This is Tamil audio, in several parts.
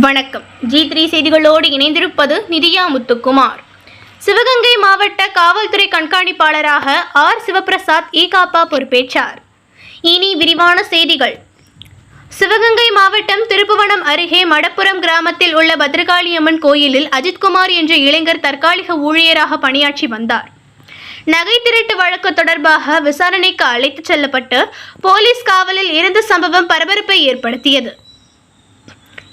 வணக்கம். ஜி த்ரீ செய்திகளோடு இணைந்திருப்பது நிதியா முத்துக்குமார். சிவகங்கை மாவட்ட காவல்துறை கண்காணிப்பாளராக ஆர். சிவபிரசாத் ஈகாப்பா பொறுப்பேற்றார். இனி விரிவான செய்திகள். சிவகங்கை மாவட்டம் திருப்புவனம் அருகே மடப்புரம் கிராமத்தில் உள்ள பத்ரகாளியம்மன் கோயிலில் அஜித்குமார் என்ற இளைஞர் தற்காலிக ஊழியராக பணியாற்றி வந்தார். நகை திருட்டு வழக்கு தொடர்பாக விசாரணைக்கு அழைத்துச் செல்லப்பட்டு போலீஸ் காவலில் இருந்த சம்பவம் பரபரப்பை ஏற்படுத்தியது.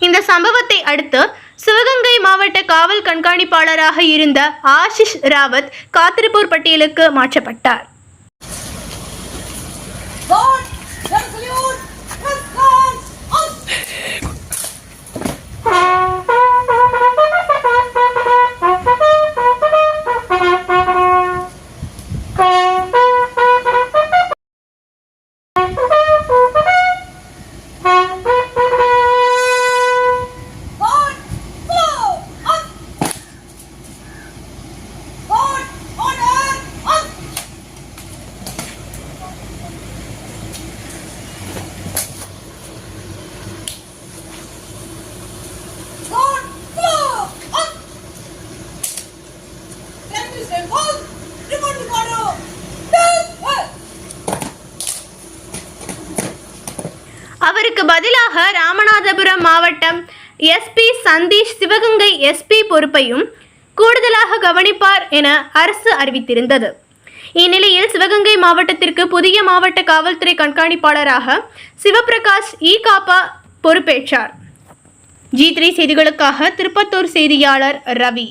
இந்த சம்பவத்தை அடுத்து சிவகங்கை மாவட்ட காவல் கண்காணிப்பாளராக இருந்த ஆஷிஷ் ராவத் காத்திருப்போர் பட்டியலுக்கு மாற்றப்பட்டார். அவருக்கு பதிலாக ராமநாதபுரம் மாவட்டம் எஸ்பி சந்தீஷ் சிவகங்கை எஸ்பி பொறுப்பையும் கூடுதலாக கவனிப்பார் என அரசு அறிவித்திருந்தது. இந்நிலையில் சிவகங்கை மாவட்டத்திற்கு புதிய மாவட்ட காவல்துறை கண்காணிப்பாளராக சிவபிரகாஷ் இ காப்பா பொறுப்பேற்றார். ஜி த்ரீ செய்திகளுக்காக திருப்பத்தூர் செய்தியாளர் ரவி.